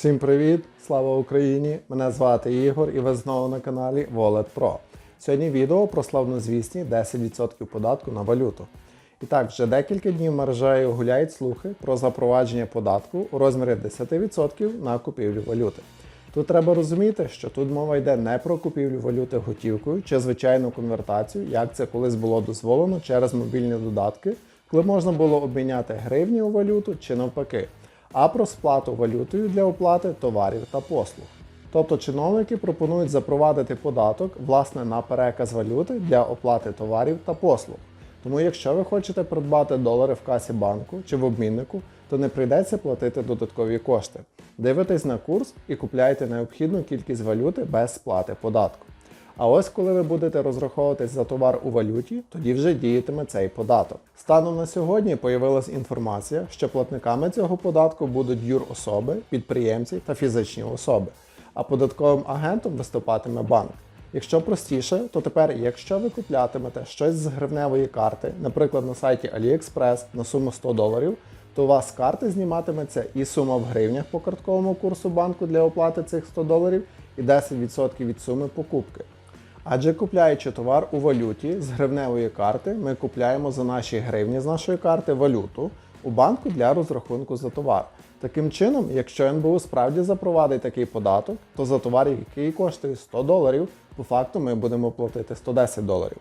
Всім привіт! Слава Україні! Мене звати Ігор і ви знову на каналі Wallet Pro. Сьогодні відео про славнозвісні 10% податку на валюту. І так, вже декілька днів мережею гуляють слухи про запровадження податку у розмірі 10% на купівлю валюти. Тут треба розуміти, що тут мова йде не про купівлю валюти готівкою чи звичайну конвертацію, як це колись було дозволено через мобільні додатки, коли можна було обміняти гривні у валюту чи навпаки, а про сплату валютою для оплати товарів та послуг. Тобто чиновники пропонують запровадити податок власне на переказ валюти для оплати товарів та послуг. Тому якщо ви хочете придбати долари в касі банку чи в обміннику, то не прийдеться платити додаткові кошти. Дивитесь на курс і купляйте необхідну кількість валюти без сплати податку. А ось коли ви будете розраховуватись за товар у валюті, тоді вже діятиме цей податок. Станом на сьогодні появилась інформація, що платниками цього податку будуть юрособи, підприємці та фізичні особи, а податковим агентом виступатиме банк. Якщо простіше, то тепер, якщо ви куплятимете щось з гривневої карти, наприклад, на сайті AliExpress на суму 100 доларів, то у вас з карти зніматиметься і сума в гривнях по картковому курсу банку для оплати цих 100 доларів, і 10% від суми покупки. Адже купляючи товар у валюті з гривневої карти, ми купляємо за наші гривні з нашої карти валюту у банку для розрахунку за товар. Таким чином, якщо НБУ справді запровадить такий податок, то за товар, який коштує 100 доларів, по факту ми будемо платити 110 доларів.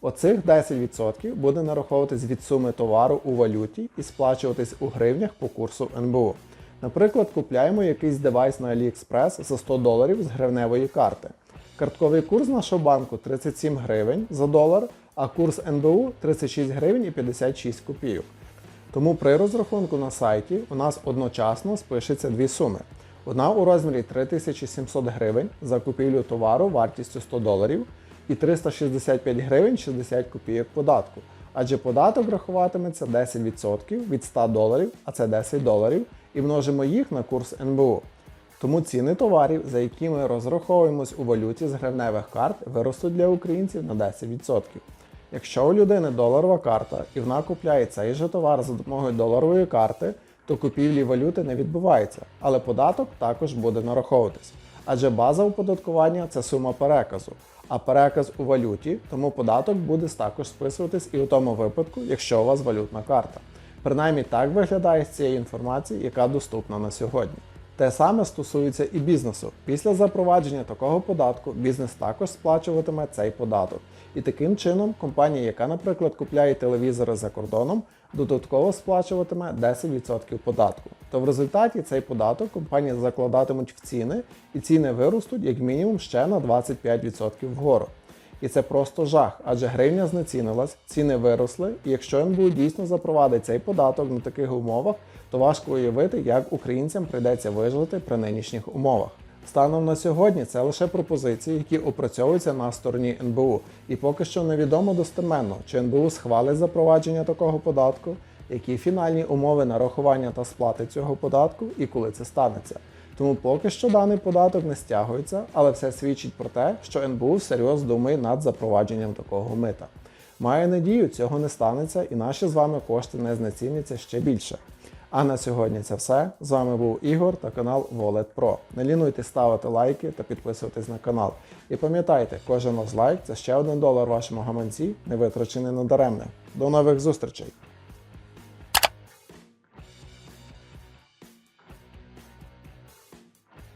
Оцих 10% буде нараховуватись від суми товару у валюті і сплачуватись у гривнях по курсу НБУ. Наприклад, купляємо якийсь девайс на AliExpress за 100 доларів з гривневої карти. Картковий курс нашого банку 37 гривень за долар, а курс НБУ 36 гривень і 56 копійок. Тому при розрахунку на сайті у нас одночасно спишеться дві суми. Одна у розмірі 3700 гривень за купівлю товару вартістю 100 доларів і 365 гривень 60 копійок податку. Адже податок рахуватиметься 10% від 100 доларів, а це 10 доларів, і множимо їх на курс НБУ. Тому ціни товарів, за які ми розраховуємось у валюті з гривневих карт, виростуть для українців на 10%. Якщо у людини доларова карта і вона купляє цей же товар за допомогою доларової карти, то купівлі валюти не відбувається, але податок також буде нараховуватись. Адже база оподаткування це сума переказу, а переказ у валюті, тому податок буде також списуватись і у тому випадку, якщо у вас валютна карта. Принаймні так виглядає з цієї інформації, яка доступна на сьогодні. Те саме стосується і бізнесу. Після запровадження такого податку бізнес також сплачуватиме цей податок. І таким чином компанія, яка, наприклад, купляє телевізори за кордоном, додатково сплачуватиме 10% податку. То в результаті цей податок компанії закладатимуть в ціни, і ціни виростуть як мінімум ще на 25% вгору. І це просто жах, адже гривня знецінилась, ціни виросли, і якщо НБУ дійсно запровадить цей податок на таких умовах, то важко уявити, як українцям прийдеться вижити при нинішніх умовах. Станом на сьогодні це лише пропозиції, які опрацьовуються на стороні НБУ, і поки що невідомо достеменно, чи НБУ схвалить запровадження такого податку, які фінальні умови нарахування та сплати цього податку і коли це станеться. Тому поки що даний податок не стягується, але все свідчить про те, що НБУ всерйоз думає над запровадженням такого мита. Маю надію, цього не станеться і наші з вами кошти не знеціняться ще більше. А на сьогодні це все. З вами був Ігор та канал Wallet Pro. Не лінуйте ставити лайки та підписуватись на канал. І пам'ятайте, кожен ваш лайк це ще один долар вашому гаманці, не витрачений надаремне. До нових зустрічей!